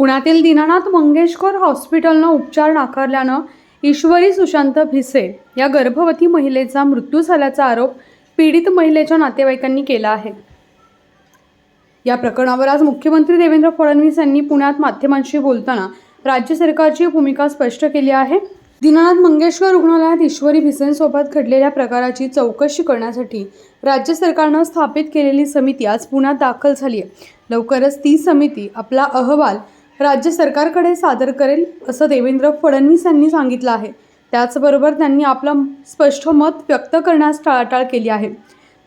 पुण्यातील दीनानाथ मंगेशकर हॉस्पिटलनं उपचार नाकारल्यानं ईश्वरी सुशांत भिसे या गर्भवती महिलेचा मृत्यू झाल्याचा आरोप पीडित महिलेच्या नातेवाईकांनी केला आहे. या प्रकरणावर आज मुख्यमंत्री देवेंद्र फडणवीस यांनी पुण्यात माध्यमांशी बोलताना राज्य सरकारची भूमिका स्पष्ट केली आहे. दीनानाथ मंगेशकर रुग्णालयात ईश्वरी भिसेंसोबत घडलेल्या प्रकाराची चौकशी करण्यासाठी राज्य सरकारनं स्थापित केलेली समिती आज पुण्यात दाखल झाली आहे. लवकरच ती समिती आपला अहवाल राज्य सरकारकडे सादर करेल असं देवेंद्र फडणवीस यांनी सांगितलं आहे. त्याचबरोबर त्यांनी आपलं स्पष्ट मत व्यक्त करण्यास टाळाटाळ केली आहे.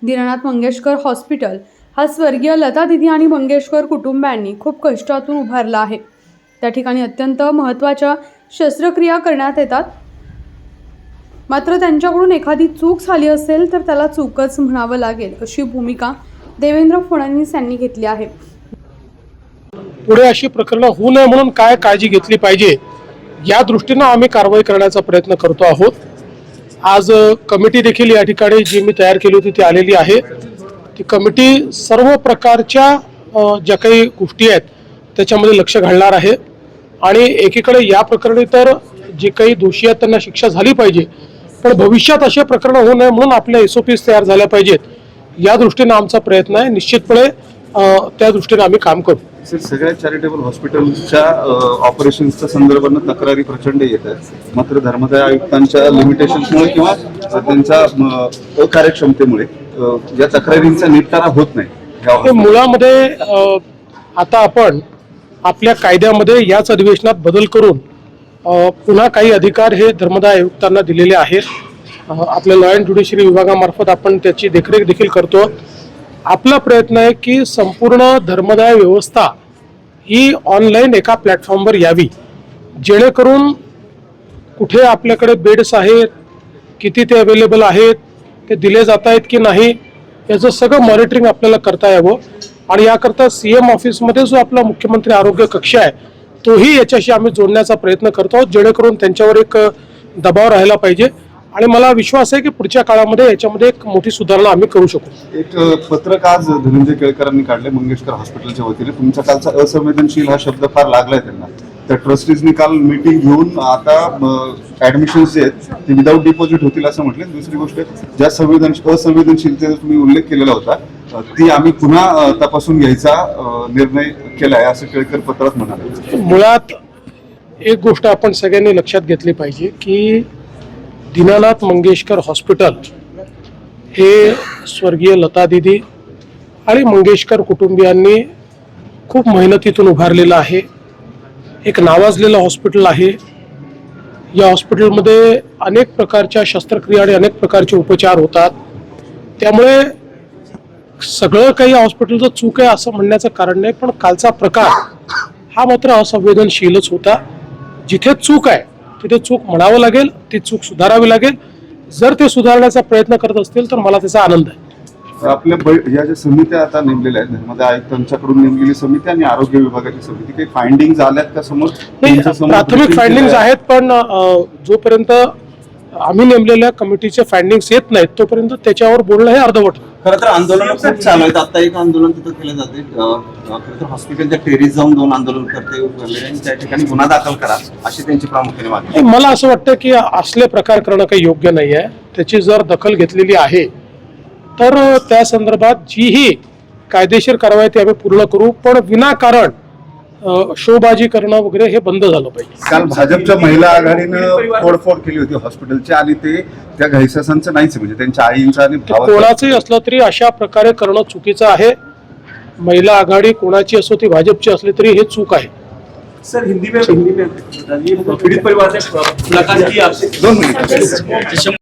दीनानाथ मंगेशकर हॉस्पिटल हा स्वर्गीय लता दिदी आणि मंगेशकर कुटुंबियांनी खूप कष्टातून उभारला आहे. त्या ठिकाणी अत्यंत महत्त्वाच्या शस्त्रक्रिया करण्यात येतात. मात्र त्यांच्याकडून एखादी चूक झाली असेल तर त्याला चूकच म्हणावं लागेल अशी भूमिका देवेंद्र फडणवीस यांनी घेतली आहे. पुढे अशी प्रकरणं होऊ नये म्हणून काय काळजी घेतली पाहिजे या दृष्टीनं आम्ही कारवाई करण्याचा प्रयत्न करतो आहोत. आज कमिटी देखील या ठिकाणी जी मी तयार केली होती ती आलेली आहे. ती कमिटी सर्व प्रकारच्या ज्या काही गोष्टी आहेत त्याच्यामध्ये लक्ष घालणार आहे. आणि एकीकडे या प्रकरणी तर जे काही दोषी आहेत त्यांना शिक्षा झाली पाहिजे. पण भविष्यात असे प्रकरणं होऊ नये म्हणून आपल्या एस ओ तयार झाल्या पाहिजेत. या दृष्टीनं आमचा प्रयत्न आहे. निश्चितपणे त्या दृष्टीने आम्ही काम करू. सर सगळ्या चॅरिटेबल हॉस्पिटलच्या ऑपरेशन्सच्या संदर्भानं तक्रारी प्रचंड येत आहेत. मात्र धर्मदाय आयुक्तांच्या लिमिटेशन्समुळे किंवा त्यांच्या अकार्यक्षमतेमुळे अ, या तक्रारींचा निपटारा होत नाही. हे मुळामध्ये अ, आता आपण आपल्या कायद्यामध्ये याच अधिवेशनात बदल करून अ, पुन्हा काही अधिकार हे धर्मदाय आयुक्तांना दिलेले आहेत. अ, आपल्या लॉ अँड ज्युडिशरी विभागामार्फत आपण त्याची देखरेख देखील करतो. आपला प्रयत्न आहे की संपूर्ण धर्मदाय व्यवस्था ही ऑनलाईन एका प्लॅटफॉर्मवर यावी. जेणेकरून कुठे आपल्याकडे बेड्स आहेत किती ते अवेलेबल आहेत ते दिले जात आहेत की नाही याचं सगळं मॉनिटरिंग आपल्याला करता यावं. आणि याकरता सी एम ऑफिसमध्ये जो आपला मुख्यमंत्री आरोग्य कक्ष आहे तोही याच्याशी आम्ही जोडण्याचा प्रयत्न करतो आहोत जेणेकरून त्यांच्यावर एक दबाव राहायला पाहिजे. आणि मला विश्वास आहे की पुढच्या काळामध्ये याच्यामध्ये एक मोठी सुधारणा आम्ही करू शकू. एक पत्रक आज धनंजय केळकरांनी काढले मंगेशकर हॉस्पिटलच्या वतीने. तुमच्या कालचा असंवेदनशील हा शब्द फार लागलाय त्यांना. त्या ट्रस्टीजनी काल मीटिंग घेऊन आता ऍडमिशन जे आहेत ते विदाऊट डिपॉझिट होतील असं म्हटलं. दुसरी गोष्ट ज्या संवेदनशील असंवेदनशीलतेचा तुम्ही उल्लेख केलेला होता ती आम्ही पुन्हा तपासून घ्यायचा निर्णय केलाय असं केळकर पत्रात म्हणाले. मुळात एक गोष्ट आपण सगळ्यांनी लक्षात घेतली पाहिजे की दीनानाथ मंगेशकर हॉस्पिटल हे स्वर्गीय लता दिदी आणि मंगेशकर कुटुंबियांनी खूप मेहनतीतून उभारलेलं आहे. एक नावाजलेलं हॉस्पिटल आहे. या हॉस्पिटलमध्ये अनेक प्रकारच्या शस्त्रक्रिया आणि अनेक प्रकारचे उपचार होतात. त्यामुळे सगळं काही हॉस्पिटलचं चूक आहे असं म्हणण्याचं कारण नाही पण कालचा प्रकार हा मात्र असंवेदनशीलच होता. जिथे चूक आहे तिथे चूक म्हणावं लागेल ती चूक सुधारावी लागेल जर ते सुधारण्याचा प्रयत्न करत असतील तर मला त्याचा आनंद आहे आपल्या या ज्या समित्या आता नेमलेल्या आहेत धर्मदाय आयुक्तांच्याकडून नेमलेली समिती आणि आरोग्य विभागाची समिती काही फाइंडिंग आल्यात का समोर प्राथमिक केलंय? आहेत पण जोपर्यंत आम्ही नेमलेल्या कमिटीचे फाइंडिंग्स येत नाहीत तोपर्यंत त्याच्यावर बोलणं हे अर्धवट आहे. खरं तर आंदोलन खूप चालू आहेत. आता एक आंदोलन तिथं केलं जाते खरं तर हॉस्पिटलच्या टेरीस जाऊन दोन आंदोलन करते. वगैरे त्या ठिकाणी गुन्हा दाखल करा अशी त्यांची प्रामुख्याने मागणी मला असं वाटतं की असले प्रकार करणं काही योग्य नाही आहे त्याची जर दखल घेतलेली आहे तर त्या संदर्भात जीही कायदेशीर कारवाई ती आम्ही पूर्ण करू. पण विनाकारण शोबाजी करणं वगैरे हे बंद झालं पाहिजे काल भाजपच्या महिला आघाडीनं फोडफोड केली होती हॉस्पिटलची आणि ते त्या घैसासांचं नाहीच म्हणजे त्यांच्या आईंचं आणि कोणाचंही असलं तरी अशा प्रकारे करणं चुकीचं आहे महिला आघाडी कोणाची असो ती भाजपची असली तरी हे चूक आहे सर हिंदी में हिंदी में पीड़ित परिवार ने मुलाकात की आपसे दोन मिनिटं